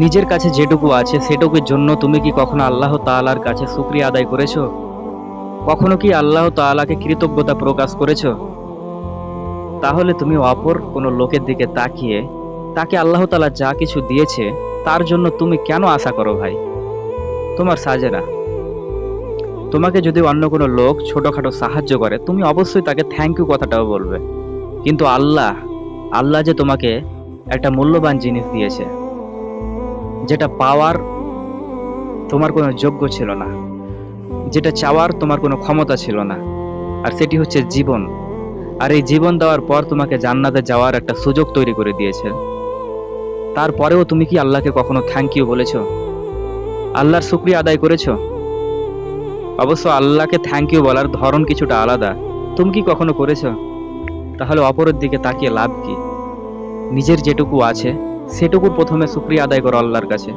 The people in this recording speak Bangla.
নিজের কাছে যেটুকু আছে সেটুকুর জন্য তুমি কি কখনো আল্লাহ তালার কাছে শুকরিয়া আদায় করেছ? কখনো কি আল্লাহ তাআলাকে কৃতজ্ঞতা প্রকাশ করেছ? তাহলে তুমি অপর কোনো লোকের দিকে তাকিয়ে, তাকে আল্লাহ তালা যা কিছু দিয়েছে, তার জন্য তুমি কেন আশা করো ভাই? তোমার সাজে না তোমাকে যদি অন্য কোনো লোক ছোটখাটো সাহায্য করে, তুমি অবশ্যই তাকে থ্যাংক ইউ কথাটাও বলবে। কিন্তু আল্লাহ আল্লাহ যে তোমাকে একটা মূল্যবান জিনিস দিয়েছে। যেটা পাওয়ার তোমার কোনো যোগ্য ছিল না, যেটা চাওয়ার তোমার কোনো ক্ষমতা ছিল না, আর সেটি হচ্ছে জীবন। আর এই জীবন দেওয়ার পর তোমাকে জান্নাতে যাওয়ার একটা সুযোগ তৈরি করে দিয়েছে। তারপরেও তুমি কি আল্লাহকে কখনো থ্যাংক ইউ বলেছ? আল্লাহর শুক্রিয়া আদায় করেছ? অবশ্য আল্লাহকে থ্যাংক ইউ বলার ধরন কিছুটা আলাদা। তুমি কি কখনো করেছ? তাহলে অপরের দিকে তাকিয়ে লাভ কি? নিজের যেটুকু আছে সেটুকুর প্রথমে সুক্রিয়া আদায় করো আল্লাহর কাছে।